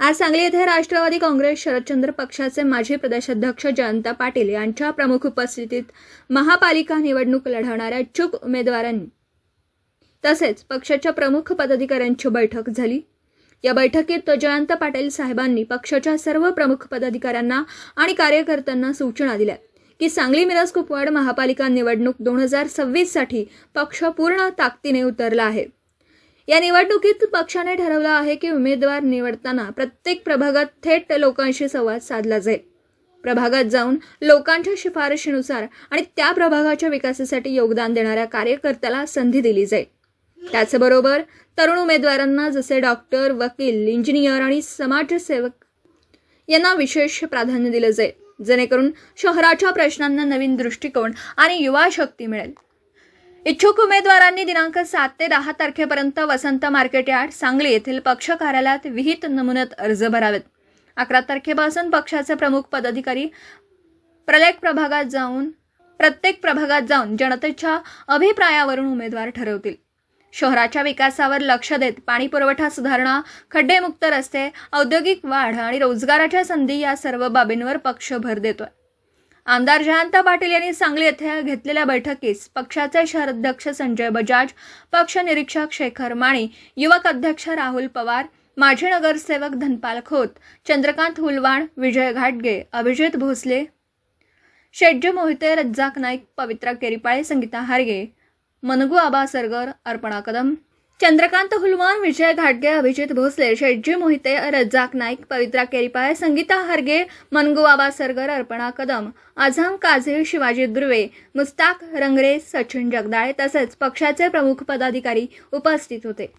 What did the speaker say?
आज सांगली येथे राष्ट्रवादी काँग्रेस शरदचंद्र पक्षाचे माजी प्रदेशाध्यक्ष जयंत पाटील यांच्या प्रमुख उपस्थितीत महापालिका निवडणूक लढवणाऱ्या इच्छुक उमेदवारांनी तसेच पक्षाच्या प्रमुख पदाधिकाऱ्यांची बैठक झाली. या बैठकीत जयंत पाटील साहेबांनी पक्षाच्या सर्व प्रमुख पदाधिकाऱ्यांना आणि कार्यकर्त्यांना सूचना दिल्या की सांगली मिरज कुपवाड महापालिका निवडणूक दोन हजार सव्वीससाठी पक्ष पूर्ण ताकदीने उतरला आहे. या निवडणुकीत पक्षाने ठरवलं आहे की उमेदवार निवडताना प्रत्येक प्रभागात थेट लोकांशी संवाद साधला जाईल. प्रभागात जाऊन लोकांच्या शिफारशीनुसार आणि त्या प्रभागाच्या विकासासाठी योगदान देणाऱ्या कार्यकर्त्याला संधी दिली जाईल. त्याचबरोबर तरुण उमेदवारांना जसे डॉक्टर वकील इंजिनियर आणि समाजसेवक यांना विशेष प्राधान्य दिलं जाईल. जेणेकरून शहराच्या प्रश्नांना नवीन दृष्टिकोन आणि युवा शक्ती मिळेल. इच्छुक उमेदवारांनी दिनांक सात ते दहा तारखेपर्यंत वसंत मार्केट यार्ड सांगली येथील पक्ष कार्यालयात विहित नमुन्यात अर्ज भरावेत. अकरा तारखेपासून पक्षाचे प्रमुख पदाधिकारी प्रलेख प्रभागात जाऊन प्रत्येक प्रभागात जाऊन जनतेच्या अभिप्रायावरून उमेदवार ठरवतील. शहराच्या विकासावर लक्ष देत पाणी पुरवठा सुधारणा खड्डेमुक्त रस्ते औद्योगिक वाढ आणि रोजगाराच्या संधी या सर्व बाबींवर पक्ष भर देतोय. आमदार जयंत पाटील यांनी सांगली येथे घेतलेल्या बैठकीस पक्षाचे शहराध्यक्ष संजय बजाज पक्ष निरीक्षक शेखर माळी युवक अध्यक्ष राहुल पवार माजी नगरसेवक धनपाल खोत चंद्रकांत हुलवाण विजय घाटगे अभिजित भोसले शेटजी मोहिते रज्जाक नाईक पवित्रा केरीपाळे संगीता हारगे मनगू आबा सरगर अर्पणा कदम. चंद्रकांत हुलवान विजय घाटगे अभिजित भोसले शेटजी मोहिते रज्जाक नाईक पवित्रा केरीपाय संगीता हरगे मनगुबाबा सरगर अर्पणा कदम आझम काझे शिवाजी दुर्वे मुस्ताक रंगरे सचिन जगदाळे तसेच पक्षाचे प्रमुख पदाधिकारी उपस्थित होते.